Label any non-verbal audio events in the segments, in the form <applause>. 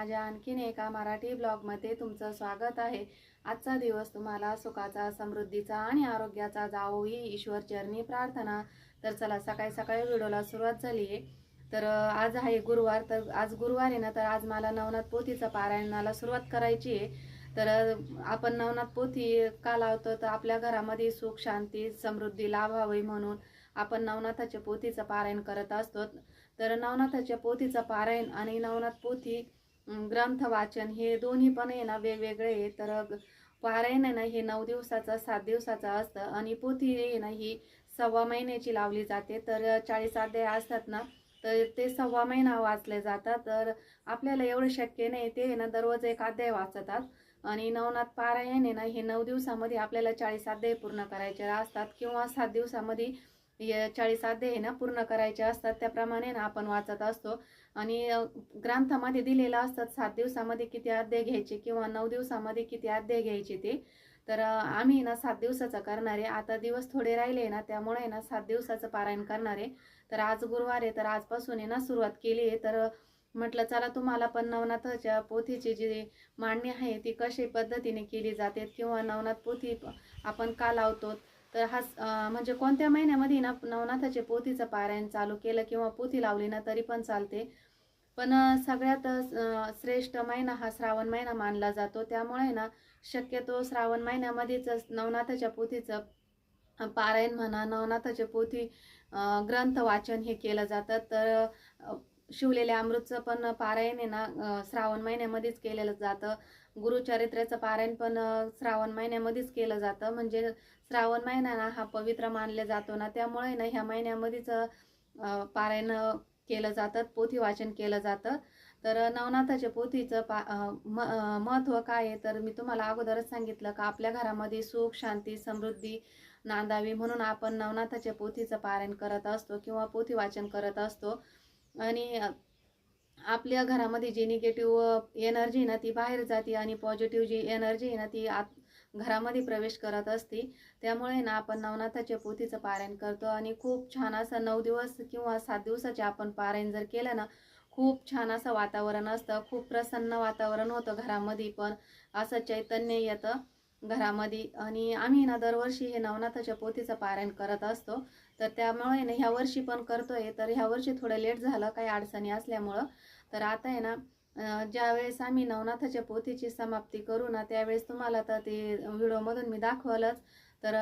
माझ्या आणखीन एका मराठी ब्लॉगमध्ये तुमचं स्वागत आहे. आजचा दिवस तुम्हाला सुखाचा समृद्धीचा आणि आरोग्याचा जावो ही ईश्वर चरणी प्रार्थना. तर चला सकाळी सकाळी व्हिडिओला सुरुवात झाली आहे. तर आज आहे गुरुवार तर आज गुरुवार आहे ना तर आज मला नवनाथ पोथीचं पारायणाला सुरुवात करायची आहे. तर आपण नवनाथ पोथी का लावतो? तर आपल्या घरामध्ये सुख शांती समृद्धी लाभावी म्हणून आपण नवनाथाच्या पोथीचं पारायण करत असतो. तर नवनाथाच्या पोथीचं पारायण आणि नवनाथ पोथी ग्रंथ वाचन हे दोन्ही पण आहे ना वेगवेगळे आहे. तर पारायण आहे ना हे नऊ दिवसाचं सात दिवसाचं असतं. आणि पोथी आहे ना ही सव्वा महिन्याची लावली जाते. तर चाळीस अध्याय असतात ना तर ते सव्वा महिना वाचले जातात. तर आपल्याला एवढं शक्य नाही. ते आहे ना दररोज एक अध्याय वाचतात. आणि नवनाथ पारायण आहे ना हे नऊ दिवसामध्ये आपल्याला चाळीस अध्याय पूर्ण करायचे असतात. किंवा सात दिवसामध्ये चाळीस अध्याय ना पूर्ण करायचे असतात. त्याप्रमाणे ना आपण वाचत असतो. आणि ग्रंथामध्ये दिलेलं असतात सात दिवसामध्ये किती अध्याय घ्यायचे किंवा नऊ दिवसामध्ये किती अध्याय घ्यायचे ते. तर आम्ही ना सात दिवसाचं करणारे. आता दिवस थोडे राहिले ना त्यामुळे ना सात दिवसाचं पारायण करणारे. तर आज गुरुवार आहे तर आजपासून आहे ना सुरुवात केली आहे. तर म्हटलं चला तुम्हाला पण नवनाथाच्या पोथीची जी मांडणी आहे ती कशी पद्धतीने केली जाते किंवा नवनाथ पोथी आपण का लावतो तर हा म्हणजे कोणत्या महिन्यामध्ये ना नवनाथाचे पोथीचं पारायण चालू केलं किंवा पोथी लावली ना तरी पण चालते. पण सगळ्यात श्रेष्ठ महिना हा श्रावण महिना मानला जातो. त्यामुळे ना शक्यतो श्रावण महिन्यामध्येच नवनाथाच्या पोथीचं पारायण म्हणा नवनाथाचे पोथी ग्रंथ वाचन हे केलं जातं. तर शिवलेल्या अमृतचं पण पारायण आहे ना श्रावण महिन्यामध्येच केलेलं जातं. गुरुचरित्राचं पारायण पण श्रावण महिन्यामध्येच केलं जातं. म्हणजे श्रावण महिना ना हा पवित्र मानला जातो ना त्यामुळे ना ह्या महिन्यामध्येच पारायण केलं जातं पोथी वाचन केलं जातं. तर नवनाथाच्या पोथीचं पा म महत्त्व काय आहे? तर मी तुम्हाला अगोदरच सांगितलं का आपल्या घरामध्ये सुख शांती समृद्धी नांदावी म्हणून आपण नवनाथाच्या पोथीचं पारायण करत असतो किंवा पोथी वाचन करत असतो. आणि आपल्या घरामध्ये जी निगेटिव्ह एनर्जी ना ती बाहेर जाते आणि पॉझिटिव्ह जी एनर्जी आहे ना ती आत घरामध्ये प्रवेश करत असते. त्यामुळे ना आपण नवनाथाच्या पोथीचं पारायण करतो आणि खूप छान असं नऊ दिवस किंवा सात दिवसाचे आपण पारायण जर केलं ना खूप छान असं वातावरण असतं. खूप प्रसन्न वातावरण होतं घरामध्ये पण. असं चैतन्य येतं घरामध्ये. आणि आम्ही ना दरवर्षी हे नवनाथाच्या पोथीचं पारायण करत असतो. तर त्यामुळे ना ह्या वर्षी पण करतोय. तर ह्या वर्षी थोडं लेट झालं काही अडचणी असल्यामुळं. तर आता आहे ना ज्यावेळेस आम्ही नवनाथाच्या पोथीची समाप्ती करू ना त्यावेळेस तुम्हाला तर ते व्हिडिओमधून मी दाखवलंच. तर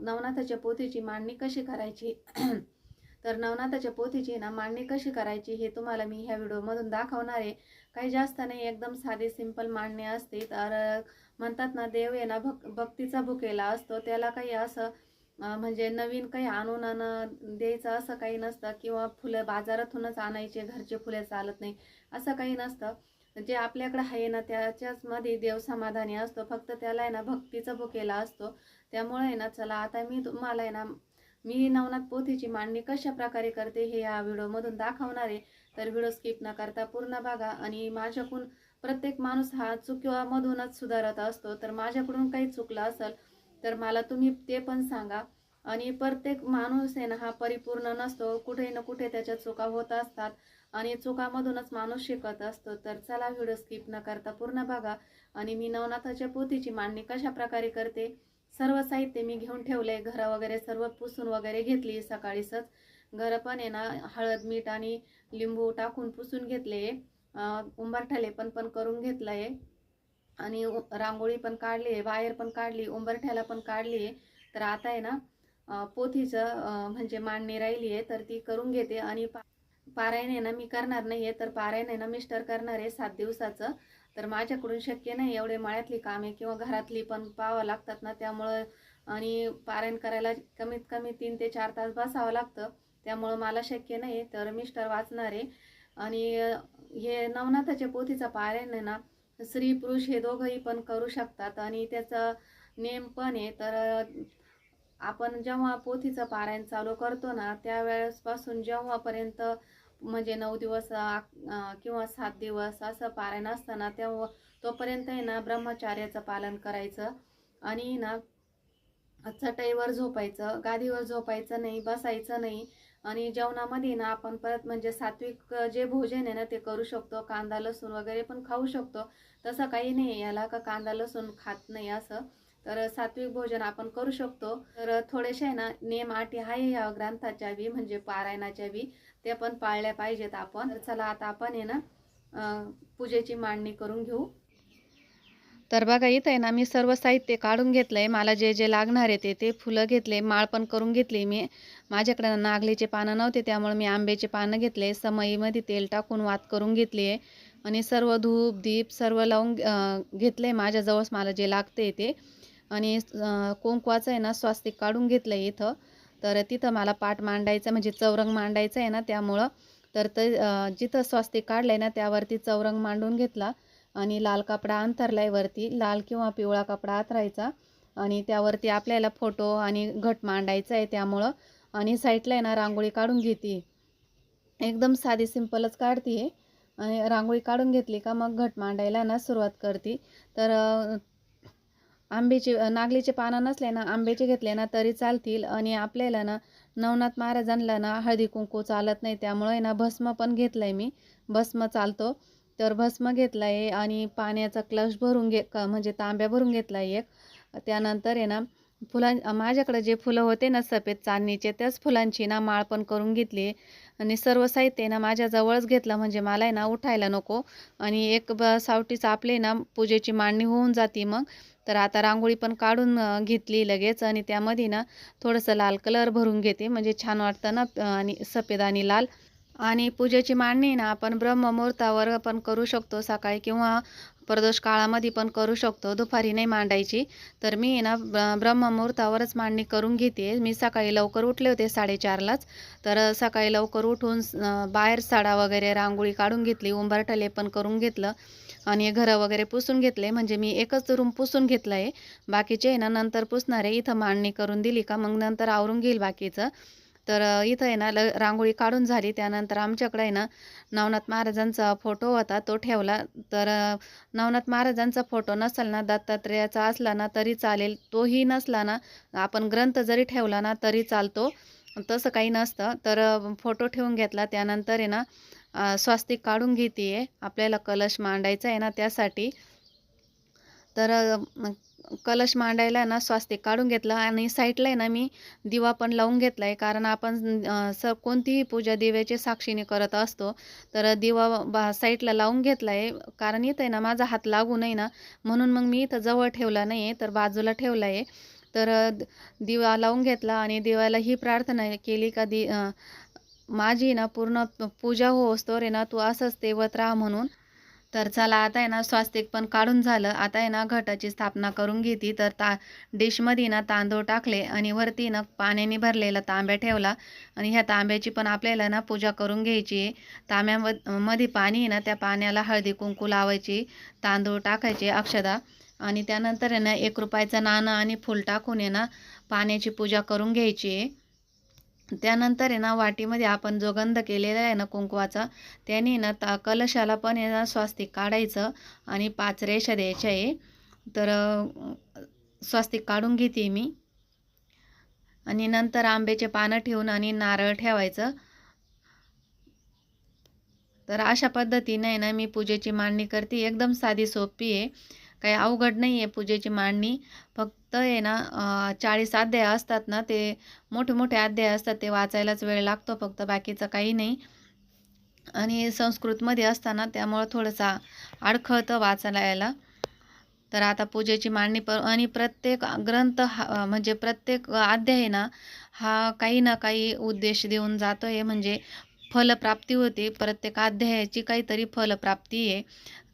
नवनाथाच्या पोथीची मांडणी कशी करायची? <clears throat> तर नवनाथाच्या पोथीची ना मांडणी कशी करायची हे तुम्हाला मी ह्या व्हिडिओमधून दाखवणार आहे. काही जास्त नाही एकदम साधी सिंपल मांडणी असते. तर म्हणतात ना देव आहे ना भक भक्तीचा भुकेला असतो. त्याला काही असं म्हणजे नवीन काही आणून आणणं द्यायचं असं काही नसतं किंवा फुलं बाजारातूनच आणायचे घरचे फुले चालत नाही असं काही नसतं. जे आपल्याकडे आहे ना त्याच्याच मध्ये देव समाधानी असतो. फक्त त्याला आहे ना भक्तीचा भुकेला असतो. त्यामुळे आहे ना चला आता मी तुम्हाला आहे ना मी नवनाथ पोथीची मांडणी कशा प्रकारे करते हे या व्हिडिओमधून दाखवणार आहे. तर व्हिडिओ स्किप न करता पूर्ण बघा. आणि माझ्याकडून प्रत्येक माणूस हा चुकीमधूनच सुधारत असतो. तर माझ्याकडून काही चुकलं असेल तर मला तुम्ही ते पण सांगा. आणि प्रत्येक माणूस आहे ना हा परिपूर्ण नसतो. कुठे ना कुठे त्याच्या चुका होत असतात. आणि चुकामधूनच माणूस शिकत असतो. तर चला व्हिडिओ स्किप न करता पूर्ण बघा. आणि मी नवनाथाच्या पोथीची मांडणी कशा प्रकारे करते? सर्व साहित्य मी घेऊन ठेवले घरं वगैरे सर्व पुसून वगैरे घेतली सकाळीच घरं पण आहे ना हळद मीठ आणि लिंबू टाकून पुसून घेतले. अं, पण पण करून घेतलं आहे आणि रांगोळी पण काढली आहे वायर पण काढली उंबरठ्याला पण काढली आहे. तर आता आहे ना पोथीचं म्हणजे मांडणी राहिली आहे तर ती करून घेते. आणि पा पारायण आहे ना मी करणार नाही आहे तर पारायण आहे ना मिस्टर करणार आहे सात दिवसाचं. तर माझ्याकडून शक्य नाही एवढे माळ्यातली कामे किंवा घरातली पण पाहावं लागतात ना त्यामुळं आणि पारायण करायला कमीत कमी तीन ते चार तास बसावं लागतं. त्यामुळं मला शक्य नाही तर मिस्टर वाचणार आहे. आणि हे नवनाथाच्या पोथीचं पारायण आहे ना स्त्री पुरुष हे दोघंही पण करू शकतात आणि त्याचं नेम पण आहे. तर आपण जेव्हा पोथीचं पारायण चालू करतो ना त्यावेळेसपासून जेव्हापर्यंत म्हणजे नऊ दिवस किंवा सात दिवस असं पारायण असतं ना तेव्हा तोपर्यंत आहे ना ब्रह्मचार्याचं पालन करायचं आणि ना चटईवर झोपायचं गादीवर झोपायचं नाही बसायचं नाही. आणि जेवणामध्ये ना आपण परत म्हणजे सात्विक जे भोजन आहे ना ते करू शकतो. कांदा लसूण वगैरे पण खाऊ शकतो. तसं काही नाही आहे याला का कांदा लसूण खात नाही असं. तर सात्विक भोजन आपण करू शकतो. तर थोडेसे आहे ना नेम अटी आहे या ग्रंथाच्या बी म्हणजे पारायणाच्या बी ते पण पाळल्या पाहिजेत आपण. चला आता आपण आहे ना पूजेची मांडणी करून घेऊ. तर बघा इथं आहे ना मी सर्व साहित्य काढून घेतलं आहे मला जे जे लागणार आहे ते ते फुलं घेतले माळ पण करून घेतली मी. माझ्याकडे नागलीचे पानं नव्हते त्यामुळे मी आंब्याचे पानं घेतले. समईमध्ये तेल टाकून वात करून घेतली आहे. आणि सर्व धूप दीप सर्व लावून घेतलं आहे माझ्याजवळच मला जे लागते ते. आणि कोंकवाचं कुंकवाचं आहे ना स्वास्तिक काढून घेतलं आहे इथं. तर तिथं मला पाठ मांडायचं म्हणजे चौरंग मांडायचं आहे ना त्यामुळं. तर ते जिथं स्वास्तिक काढलं आहे ना त्यावरती चौरंग मांडून घेतला. आणि लाल कपडा अंतरलाय वरती. लाल किंवा पिवळा कपडा आतरायचा आणि त्यावरती आपल्याला फोटो आणि घट मांडायचा आहे त्यामुळं. आणि साईडला आहे ना रांगोळी काढून घेते. एकदम साधी सिंपलच काढते. आणि रांगोळी काढून घेतली का मग घट मांडायला ना सुरुवात करते. तर आंब्याची नागलीचे पानं नसले ना आंब्याचे घेतले ना तरी चालतील. आणि आपल्याला ना नवनाथ महाराजांना ना हळदी कुंकू चालत नाही. त्यामुळे आहे ना भस्म पण घेतलं आहे मी. भस्म चालतो. तर भस्म घेतला आहे आणि पाण्याचा क्लश भरून घे क- म्हणजे तांब्या भरून घेतला आहे एक. त्यानंतर आहे ना फुलां माझ्याकडे जे फुलं होते ना सफेद चांदणीचे त्याच फुलांची ना माळ पण करून घेतली. आणि सर्व साहित्य आहे ना माझ्याजवळच घेतलं म्हणजे मला आहे ना उठायला नको. आणि एक ब सावटीच आपले ना पूजेची मांडणी होऊन जाते मग. तर आता रांगोळी पण काढून घेतली लगेच. आणि त्यामध्ये ना थोडंसं लाल कलर भरून घेते म्हणजे छान वाटतं ना आणि सफेद आणि लाल. आणि पूजेची मांडणी ना आपण ब्रह्ममुहूर्तावर पण करू शकतो सकाळी किंवा प्रदोष काळामध्ये पण करू शकतो दुपारी नाही मांडायची. तर मी ना ब्रह्ममुहूर्तावरच मांडणी करून घेते. मी सकाळी लवकर उठले होते साडेचारलाच. तर सकाळी लवकर उठून बाहेर साडा वगैरे रांगोळी काढून घेतली उंबरठले पण करून घेतलं आणि घरं वगैरे पुसून घेतले. म्हणजे मी एकच रूम पुसून घेतलं आहे बाकीचे आहे ना नंतर पुसणार आहे इथं मांडणी करून दिली का मग नंतर आवरून घेईल बाकीचं. तर इथं आहे ना ल रांगोळी काढून झाली. त्यानंतर आमच्याकडे आहे ना नवनाथ महाराजांचा फोटो होता तो ठेवला. तर नवनाथ महाराजांचा फोटो नसेल ना दत्तात्रेयाचा असला ना तरी चालेल. तोही नसला ना आपण ग्रंथ जरी ठेवला ना तरी चालतो. तसं काही नसतं. तर फोटो ठेवून घेतला. त्यानंतर आहे ना स्वास्तिक काढून घेते आहे आपल्याला कलश मांडायचा आहे ना त्यासाठी. तर कलश मांडायला ना स्वास्तिक काढून घेतलं आणि साईडला आहे ना मी दिवा पण लावून घेतला आहे कारण आपण स कोणतीही पूजा दिव्याच्या साक्षीने करत असतो तर दिवा बा साईडला लावून घेतला आहे कारण इथं आहे ना माझा हात लागू नाही ना म्हणून मग मी इथं जवळ ठेवला नाही आहे तर बाजूला ठेवला आहे तर दिवा लावून घेतला आणि दिवाला ही प्रार्थना केली का दि माझी ना पूर्ण पूजा हो असतो रे ना तू असंच तेवत राहा म्हणून तर चला आता आहे ना स्वास्तिक पण काढून झालं. आता आहे ना घटाची स्थापना करून घेती. तर ता डिशमध्ये ना तांदूळ टाकले आणि वरती ना पाण्याने भरलेला तांब्या ठेवला. आणि ह्या तांब्याची पण आपल्याला ना पूजा करून घ्यायची आहे. तांब्यामध्ये मध्ये पाणी आहे ना त्या पाण्याला हळदी कुंकू लावायची तांदूळ टाकायचे अक्षदा. आणि त्यानंतर आहे ना एक रुपयाचं नाणं आणि फूल टाकून आहे ना पाण्याची पूजा करून घ्यायची आहे. त्यानंतर आहे ना वाटीमध्ये आपण जो गंध केलेला आहे ना कुंकवाचा त्याने ना ता कलशाला पण आहे ना स्वास्तिक काढायचं आणि पाच रेषा द्यायच्या आहे. तर स्वास्तिक काढून घेते मी. आणि नंतर आंब्याचे पानं ठेवून आणि नारळ ठेवायचं. तर अशा पद्धतीने आहे ना मी पूजेची मांडणी करते. एकदम साधी सोपी आहे. काही अवघड नाही आहे पूजेची मांडणी. फक्त आहे ना चाळीस अध्याय असतात ना ते मोठे मोठे अध्याय असतात ते वाचायलाच वेळ लागतो फक्त बाकीचं काही नाही. आणि संस्कृतमध्ये असताना त्यामुळं थोडंसं अडखळतं वाचायला. यायला तर आता पूजेची मांडणी प आणि प्रत्येक ग्रंथ हा म्हणजे प्रत्येक अध्याय आहे ना हा काही ना काही उद्देश देऊन जातो आहे म्हणजे फलप्राप्ती होते. प्रत्येक अध्यायाची काहीतरी फलप्राप्ती आहे.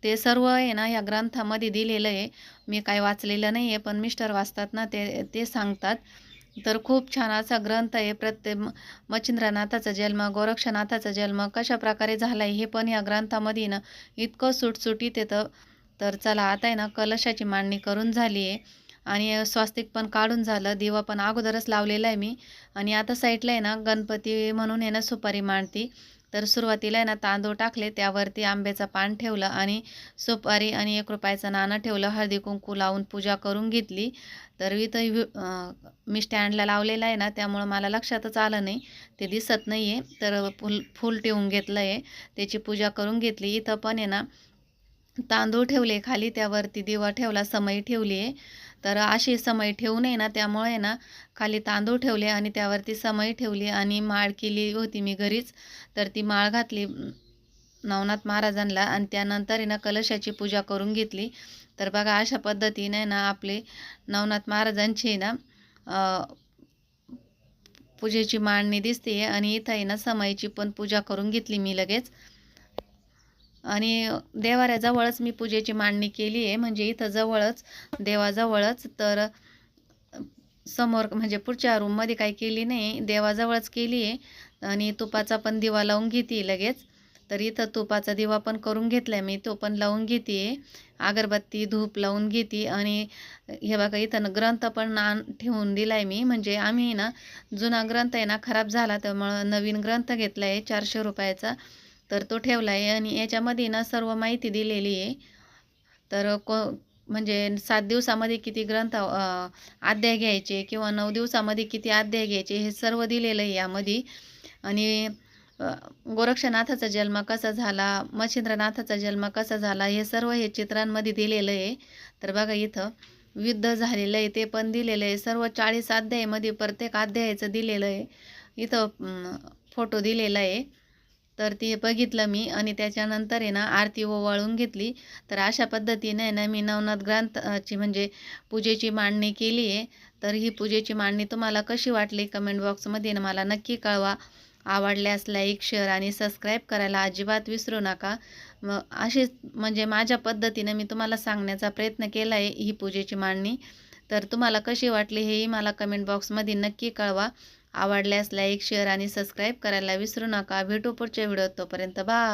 ते सर्व आहे ना या ग्रंथामध्ये दिलेलं आहे. मी काय वाचलेलं नाही आहे पण मिस्टर वाचतात ना ते ते सांगतात. तर खूप छान असा ग्रंथ आहे. प्रत्येक म- मच्छिंद्रनाथाचा जन्म गोरक्षनाथाचा जन्म कशा प्रकारे झाला आहे हे पण या ग्रंथामध्ये ना इतकं सुटसुटीत येतं. तर चला आता आहे ना कलशाची मांडणी करून झाली आहे. आणि स्वास्तिक पण काढून झालं. दिवा पण अगोदरच लावलेला आहे मी. आणि आता साईडला आहे ना गणपती म्हणून आहे ना सुपारी मांडती. तर सुरुवातीला आहे ना तांदूळ टाकले त्यावरती आंब्याचं पान ठेवलं आणि सुपारी आणि एक रुपयाचं नाणं ठेवलं हळदी कुंकू लावून पूजा करून घेतली. तर इथं मी स्टँडला लावलेला आहे ना त्यामुळं मला लक्षातच आलं नाही ते दिसत नाही आहे तर फुल फूल ठेवून घेतलं आहे त्याची पूजा करून घेतली. इथं पण आहे ना तांदूळ ठेवले खाली त्यावरती दिवा ठेवला समई ठेवली आहे. तर अशी समई ठेवू नये ना त्यामुळे ना खाली तांदूळ ठेवले आणि त्यावरती समई ठेवली आणि माळ केली होती मी घरीच. तर ती माळ घातली नवनाथ महाराजांना आणि त्यानंतर आहे ना कलशाची पूजा करून घेतली. तर बघा अशा पद्धतीने ना आपले नवनाथ महाराजांची ना पूजेची मांडणी दिसते. आणि इथं आहे ना समईची पण पूजा करून घेतली मी लगेच. आणि देवाऱ्याजवळच मी पूजेची मांडणी केली आहे. म्हणजे इथं जवळच देवाजवळच. तर समोर म्हणजे पुढच्या रूममध्ये काही केली नाही. देवाजवळच केली आहे. आणि तुपाचा पण दिवा लावून घेते लगेच. तर इथं तुपाचा दिवा पण करून घेतला आहे मी. तो पण लावून घेते. अगरबत्ती धूप लावून घेते. आणि हे बघा इथं ग्रंथ पण ना ठेवून दिला आहे मी. म्हणजे आम्ही ना जुना ग्रंथ आहे ना खराब झाला. त्यामुळं नवीन ग्रंथ घेतला आहे चारशे रुपयाचा. तर तो ठेवला आहे आणि याच्यामध्ये ना सर्व माहिती दिलेली आहे. तर को म्हणजे सात दिवसामध्ये किती ग्रंथ अध्याय घ्यायचे किंवा नऊ दिवसामध्ये किती अध्याय घ्यायचे हे सर्व दिलेलं आहे यामध्ये. आणि गोरक्षनाथाचा जन्म कसा झाला मच्छिंद्रनाथाचा जन्म कसा झाला हे सर्व हे चित्रांमध्ये दिलेलं आहे. तर बघा इथं युद्ध झालेलं आहे ते पण दिलेलं आहे. सर्व चाळीस अध्यायामध्ये प्रत्येक अध्यायाचं दिलेलं आहे. इथं फोटो दिलेला आहे. तर ती बघितलं मी आणि त्याच्यानंतर आहे ना आरती ओवाळून घेतली. तर अशा पद्धतीने ना मी नवनाथ ग्रंथाची म्हणजे पूजेची मांडणी केली आहे. तर ही पूजेची मांडणी तुम्हाला कशी वाटली कमेंट बॉक्समध्ये मला नक्की कळवा. आवडल्यास लाईक शेअर आणि सबस्क्राईब करायला अजिबात विसरू नका. मग अशीच म्हणजे माझ्या पद्धतीने मी तुम्हाला सांगण्याचा प्रयत्न केला आहे ही पूजेची मांडणी. तर तुम्हाला कशी वाटली हेही मला कमेंट बॉक्समध्ये नक्की कळवा. आवडल्यास लाईक शेअर आणि सबस्क्राईब करायला विसरू नका. भेटू पुढच्या व्हिडिओत. तोपर्यंत बा